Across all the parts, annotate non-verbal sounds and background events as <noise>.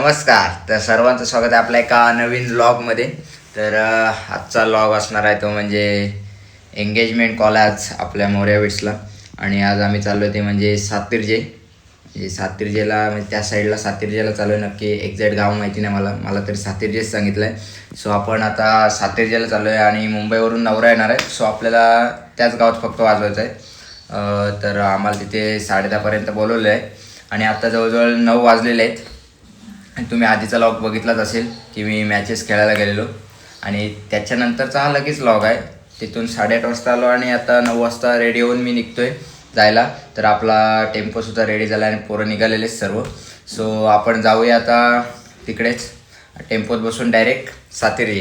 नमस्कार. तर सर्वांचं स्वागत आहे आपल्या एका नवीन ब्लॉगमध्ये तर आजचा ब्लॉग असणार आहे तो म्हणजे एंगेजमेंट कॉल आहे आज आपल्या मोर्या आणि आज आम्ही चाललो ते म्हणजे सातिर्जे म्हणजे सातिर्जेला म्हणजे त्या साईडला सातिर्जेला चाललो आहे नक्की एक्झॅक्ट गाव माहिती नाही मला. मला तरी सातिर्जेच सांगितलं आहे सो आपण आता सातिर्जेला चाललो आहे आणि मुंबईवरून नवरा येणार आहे. सो आपल्याला त्याच गावात फक्त वाजवायचं आहे तर आम्हाला तिथे साडेदहापर्यंत बोलवलं आहे आणि आता जवळजवळ नऊ वाजलेले आहेत. तुम्ही आधीचा लॉग बघितलाच असेल की मी मॅचेस खेळायला गेलेलो. आणि त्याच्यानंतरचा हा लगेच लॉग आहे. तिथून साडेआठ वाजता आलो आणि आता नऊ वाजता रेडी होऊन मी निघतो आहे जायला. तर आपला टेम्पोसुद्धा रेडी झाला आणि पोरं निघालेलेच सर्व. सो आपण जाऊया आता तिकडेच. टेम्पोत बसून डायरेक्ट सातेरी.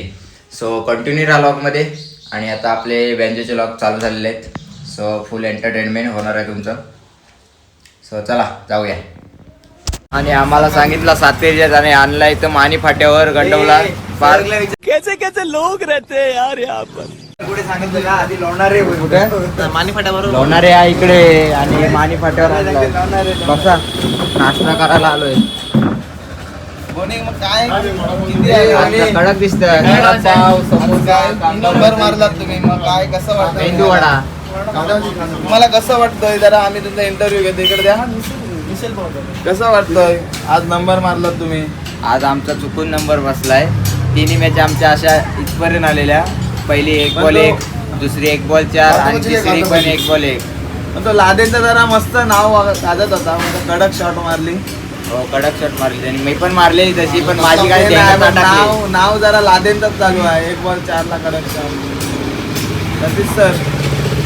सो कंटिन्यू राहा लॉगमध्ये आणि आता आपले बँजोचे लॉग चालू झालेले आहेत. सो फुल एंटरटेनमेंट होणार आहे तुमचं. सो चला जाऊया. आणि आम्हाला सांगितलं सातेरीच्यात आणि आणला इथं मानी फाट्यावर गंडवला. कैसे कैसे लोग रहते हैं यार यहाँ पर? कुठे सांगितलं का? आधी लोणारे कुठे? मानी फाट्यावर लोणारे आहे इकडे आणि मानी फाट्यावर आणलाय. बसा. नाश्ता करायला आलोय. मग काय? किती आहे आता आणि? कडक दिसत पाव समोसा काय? नंबर मारलात तुम्ही? मग काय? कसं वाटतं मेंदू वडा. तुम्हाला कसं वाटतंय? जरा आम्ही तुमचा इंटरव्ह्यू घेतो. इकडे द्या. कसं वाटतंय? आज नंबर मारलात तुम्ही? आज आमचा चुकून नंबर बसलाय. तिन्ही मॅच आमच्या अशा इथपर्यंत आलेल्या. पहिली एक बॉल एक दुसरी एक बॉल चार आणि तिसरी पण एक बॉल एक. पण तो लादेचं जरा मस्त नाव गाजत होता. म्हणजे कडक शॉट मारली. हो कडक शॉट मारली. आणि मी पण मारलेली तशी पण माझी काय. नाव नाव जरा लादेंचंच चालू आहे. एक बॉल चारला कडक शॉट सतीश सर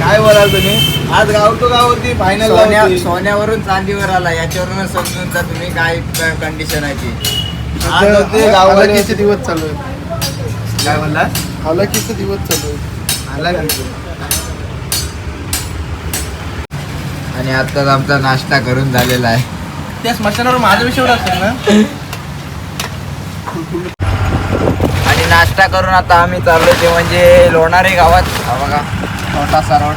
काय बोलाल तुम्ही? आज गाव टू गाव होती फायनल सोन्या सोन्यावरून चांदीवर आला याच्यावरूनच समजून जा तुम्ही काय कंडिशन आहे ती. आज होते हालाकीचे दिवस चालू आहेत. काय म्हणला? हालाकीचे दिवस चालू आहेत. आला आणि आताच आमचा नाश्ता करून झालेला आहे. त्या स्मशानावर माझा विषय असेल ना? आणि नाश्ता करून आता आम्ही चाललोय ते म्हणजे लोणारे गावात. हा बघा. छोटा सरोड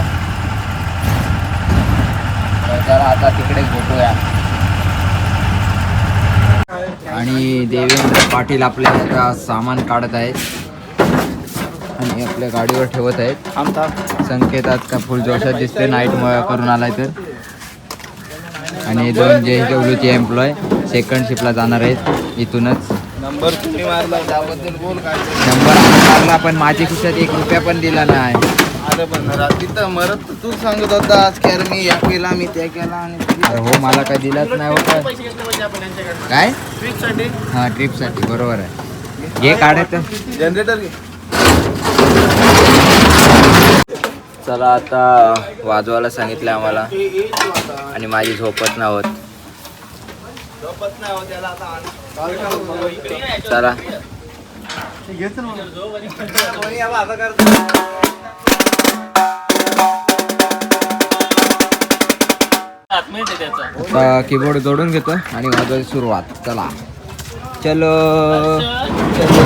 तर चला आता तिकडेच भेटूया. आणि देवेंद्र पाटील आपले आता सामान काढत आहेत. आणि आपल्या गाडीवर ठेवत आहेत. आमचा संकेत आज का फुल जोशात दिसते नाईट करून आलाय तर. आणि दोन जे डब्ल्यूचे एम्प्लॉय सेकंड शिपला जाणार आहेत इथूनच. नंबर तुम्ही मारला? त्याबद्दल बोल काय नंबर मारला पण माझ्या खिशात एक रुपया पण दिला नाही. तिथं मरत सांगत होता आज की अरे मी या केला मी त्या केला आणि अरे हो मला काय दिलाच नाही होता. काय? ट्रिपसाठी हा ट्रिपसाठी बरोबर आहे. घे काढायचं जनरेटर घे. चला आता वाजवायला सांगितलं आम्हाला. आणि माझी झोपत नाही होत. हो चला कीबोर्ड जोडून घेतो आणि वाजवायची सुरुवात. चला. चलो.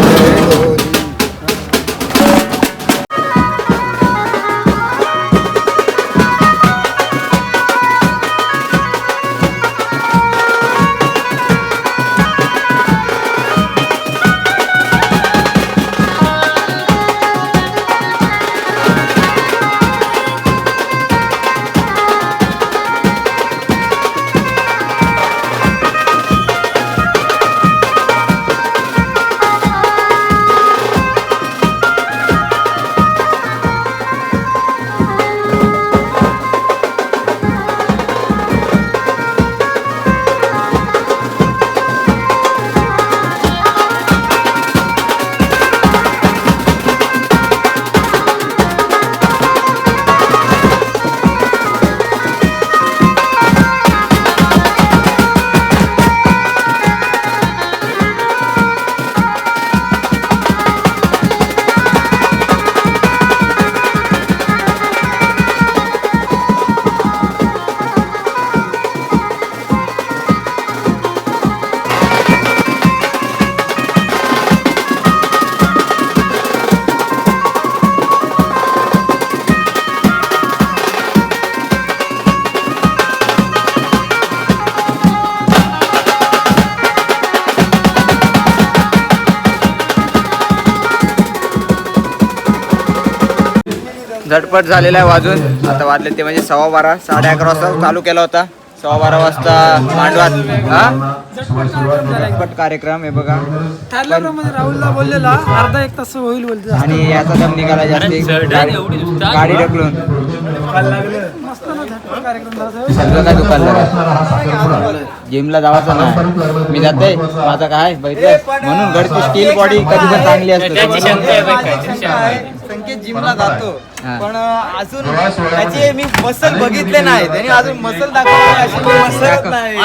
झटपट झालेला आहे वाजून. आता वाजले ते म्हणजे सव्वा बारा साडे अकरा वाजता चालू केला होता. सव्वा बारा वाजता मांडवात हा? झटपट कार्यक्रम आहे बघा. ठरल्याप्रमाणे राहुलला बोललेला अर्धा एक तास होईल बोलते आणि याचा दम निघाला जास्त. गाडी ढकलून. ना सगळं काय दुकान जिमला जावाचं नाही. मी जाते. माझा काय? बघितलं म्हणून गडची स्टील बॉडी कधी पण चांगली असते. संकेत जिमला जातो. हा. पण अजून त्याचे मी मसल बघितले नाही त्यांनी अजून मसल दाखवावे अशी मी मसलच नाही.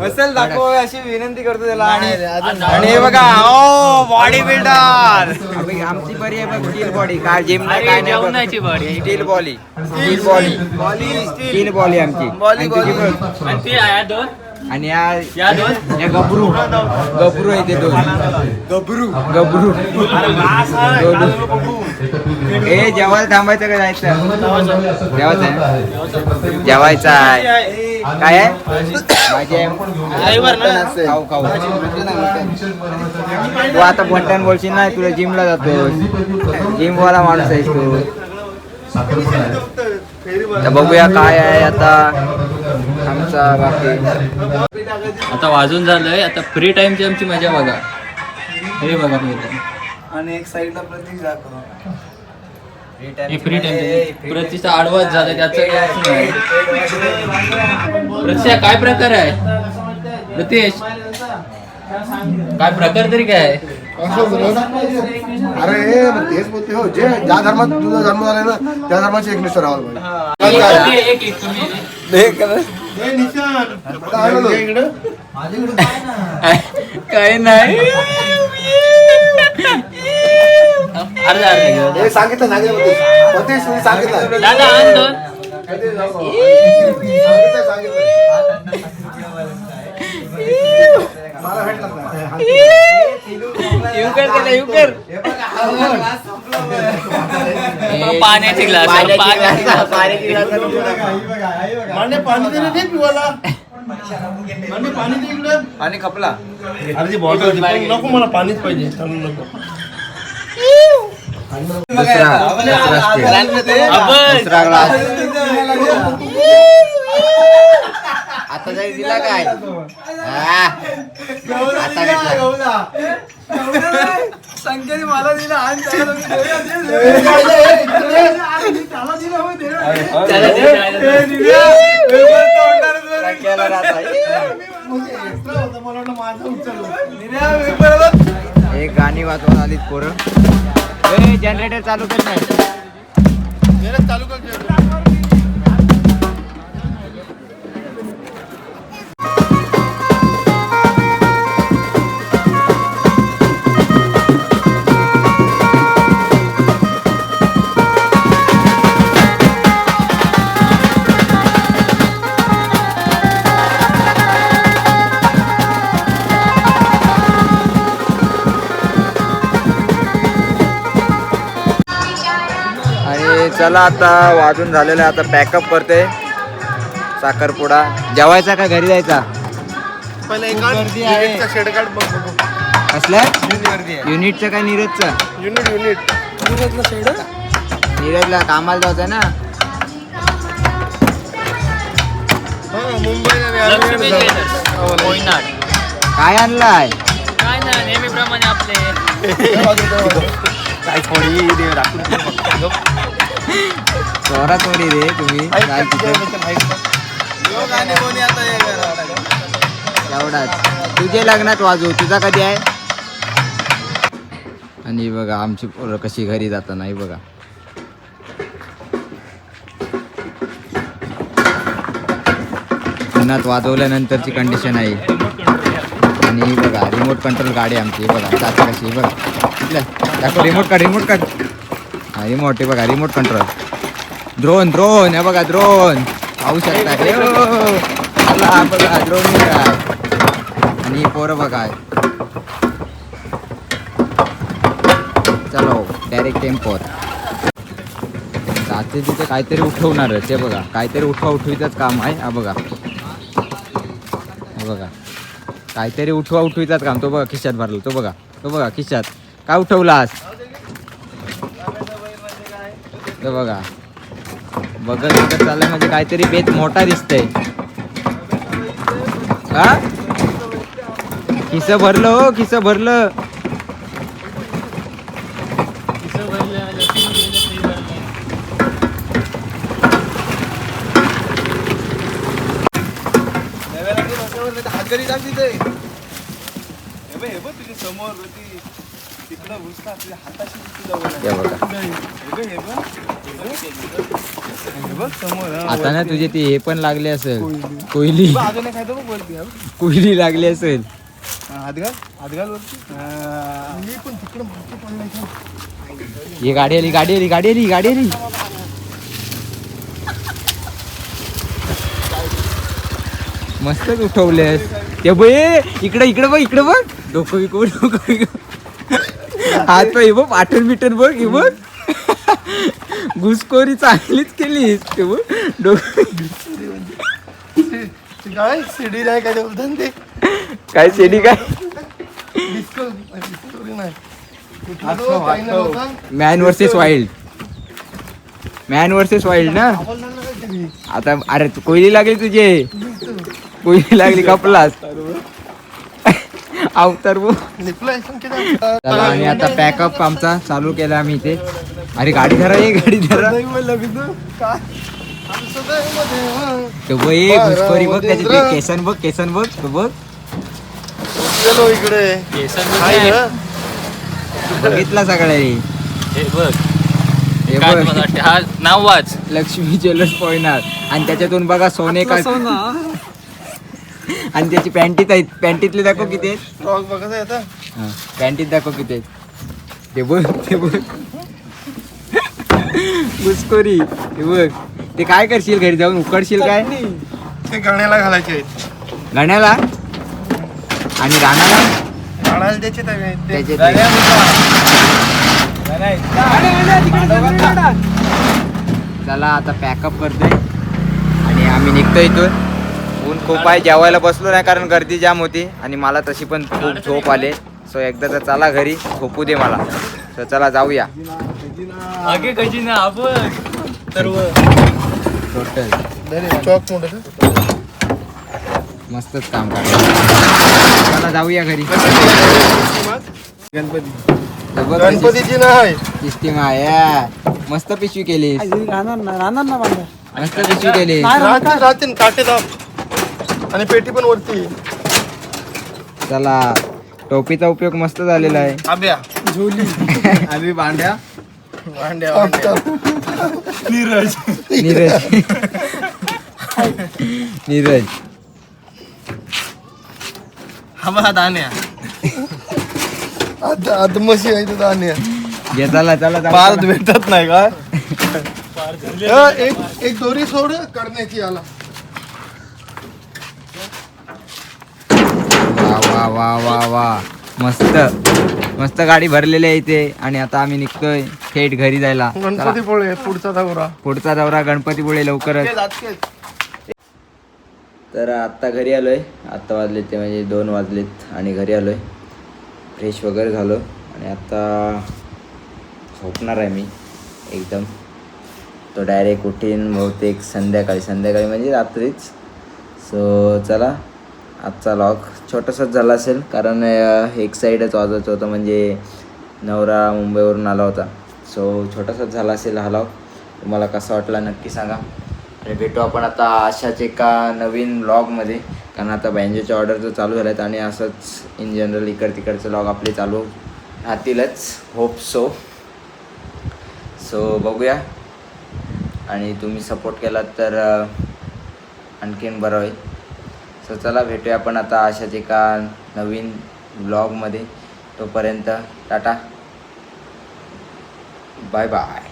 मसल दाखवावे अशी विनंती करतो त्याला. आणि आणि हे बघा ओ बॉडी बिल्डर आमची बरी आहे बघ स्टील बॉडी काय जिमला काय नाही बघ. Steel body steel body steel body आमची. बॉली, आणि बॉली. बघ. आणि या या गबरू. गबरू आहे ते दोन. गबरू. गबरू. ए जेवायला थांबायचं का जायचं? जेवायचं आहे? जेवायचं आहे. काय आहे? खाऊ खाऊ. तू आता बंटन बोलशील ना तुला जिमला जातो जिम वाला माणूस आहेस तू. बघूया काय आहे आता. आमचा बाकी आता वाजून झालंय आता फ्री टाइमची आमची मजा बघा. हे बघा. आणि एक साईडला प्रतीक दाखव. हे फ्री टाइम प्रतिचा आडवाच झाला त्याचं काय प्रकार आहे? प्रतीश. काय प्रकार तरी काय? असं अरे तेच बोलते हो. जे ज्या धर्मात तुझा जन्म झाला ना त्या धर्माची एकनिष्ठ राहावं पाहिजे एक- एक तुम्ही- काय नाही. सांगितलं दादा सांगितलं सांगितलं. पाण्याचे ग्लास पाण्याची ग्लास, पाणी दे रे ते पिवाला मान्य पाणी दे आणि अरे बॉटल नको मला पाणीच पाहिजे चालू नको. दुसरा ग्लास आता दिला काय? हा. आता मला दिला आणि त्याला दिलं. त्याला दिलं होय, दिलं. त्याला ते जायला संख्याला राहता. एक गाणी वाजवून आलीत पोरं. ए जनरेटर चालू कर नाही चालू कर आणि चला आता वाजून झालेलं आहे. आता पॅकअप करते. साखरपुडा. जेवायचा का घरी जायचा? युनिटचं काय नीरजचं? युनिट युनिट नीरजला कामाला जायचं ना. हा मुंबईला. काय आणलाय? काय ना नेहमीप्रमाणे आपले. <laughs> काय थोडी <laughs> चोरा चोरी रे तुम्ही. तिथे. एवढाच. तुझे लग्नात वाजू तुझा कधी आहे? आणि बघा आमची पोरं कशी घरी जाताना ही बघा. उन्हात वाजवल्यानंतरची कंडिशन आहे. आणि बघा रिमोट कंट्रोल गाडी आमची बघा. चाचा कशी बघा. दाखव रिमोट काढ रिमोट काढ. हा रिमोट हे बघा रिमोट कंट्रोल ड्रोन ड्रोन हे बघा ड्रोन पाहू शकता आला बघा ड्रोन आणि पोरं बघा. चलो डायरेक्ट टेम्पोर जाते तिथे काहीतरी उठवणारच हे बघा. काहीतरी उठवा उठवीचंच काम आहे. हा बघा. बघा. काहीतरी उठवा उठवीचाच काम. तो बघा खिशात भरला तो बघा. तो बघा खिशात. काय उठवलास? हे बघा. बघत बघत चाललंय म्हणजे काहीतरी बेत मोठा दिसतंय. हा? खिस भरलं हो खिस भरलं? हातगडी टाक तिथे बघ बघ तुझ्या समोर हे. हे हे हे हा, आता ना. तुझे ते हे पण लागले असेल. कोयली. कोयली. हा. लागली असेल. हा, गाडी आली गाडी आली गाडी आली गाडी आली. मस्तच उठवलेस ते बघ ए, इकडे इकडे बघ इकडे बघ. डोकं बिकं डोकं बिकं हात पाय बघ पाठण बिटन बघ हे बघ. घुसखोरी चांगलीच केलीस ते बघ. डोकं काय? सीडी नाही काय बोलतात ते? काय शेडी? Man versus wild man versus wild ना. आता अरे तू कोयली लागली तुझे. कोयली लागली कपलास अवतार आणि आता पॅकअप आमचा चालू केला आम्ही इथे. अरे गाडी धरा ये गाडी धरा. हा. तो बघ ये घुसखोरी बघ त्याची ते केसन बघ केसन बघ तो बघ. गेलो इकडे? बघितला सगळ्या रे. हे बघ. हे काय बघ. तुम्हाला वाटते? हा नाव वाच. लक्ष्मी ज्वेलर्स पॉईंट आणि त्याच्यातून बघा सोने का आणि त्याची पॅन्टीत आहेत पॅन्टीतले दाखव किती आहेत. आहे आता. हा, पॅन्टीत दाखव किती आहेत. ते बघ ते बघ. घुसखोरी ते बघ. ते काय करशील घरी जाऊन? उकडशील काय? ते गाण्याला घालायचे आहेत. गाण्याला? आणि राणाला गाण्याला आहेत ते. त्याचे चला आता पॅकअप करतोय. आणि आम्ही निघतो इथून. ऊन खूप आहे जेवायला बसलो नाही कारण गर्दी जाम होती आणि मला तशी पण खूप झोप आले. सो एकदा तर चला घरी झोपू दे मला. तर चला जाऊया. आगे कशी ना आपण सर्व टोटल नाही, नाही, चॉक मोठं मस्तच काम करायचं चला जाऊया घरी. गणपती. गणपतीची नाही. आहे मस्त पिशवी केलीस. राहणार ना राहणार ना मस्त पिशवी ना, काटे दाब आणि पेटी पण वरती. चला टोपीचा उपयोग मस्त झालेला आहे. आब्या. <laughs> आम्ही भांड्या. भांड्या भांड्या. नीरज. नीरज. नीरज. हा बघा दाण्या आता आता मशी आहे दाण्या घे चला चला. भेटत नाही अ, एक एक दोरी सोड करण्याची आला वा वा वा वा. मस्त. मस्त गाडी भरलेली आहे इथे. आणि आता आम्ही निघतोय थेट घरी जायला. गणपती पोळे पुढचा दौरा. पुढचा दौरा गणपतीपुळे लवकरच. तर आत्ता घरी आलो आहे आत्ता वाजलेत ते म्हणजे दोन वाजलेत आणि घरी आलो आहे फ्रेश वगैरे झालो. आणि आत्ता झोपणार आहे मी एकदम. तो डायरेक्ट उठीन बहुतेक संध्याकाळी. संध्याकाळी म्हणजे रात्रीच. सो चला. आजचा लॉग छोटासाच झाला असेल कारण एक साईडच वाजायचं होतं म्हणजे नवरा मुंबईवरून आला होता. सो छोटासाच झाला असेल हलाव तुम्हाला कसा वाटला नक्की सांगा. आणि भेटू आपण आता अशाच एका नवीन ब्लॉगमध्ये कारण आता बँजोच्या ऑर्डर तर चालू झाल्या आहेत आणि असंच इन जनरल इकड तिकडचे लॉग आपले चालू राहतीलच. होप सो सो बघूया. आणि तुम्ही सपोर्ट केलात तर आणखीन बरं होईल. सो चला भेटूया आपण आता अशाच एका नवीन ब्लॉगमध्ये तोपर्यंत टाटा. Bye bye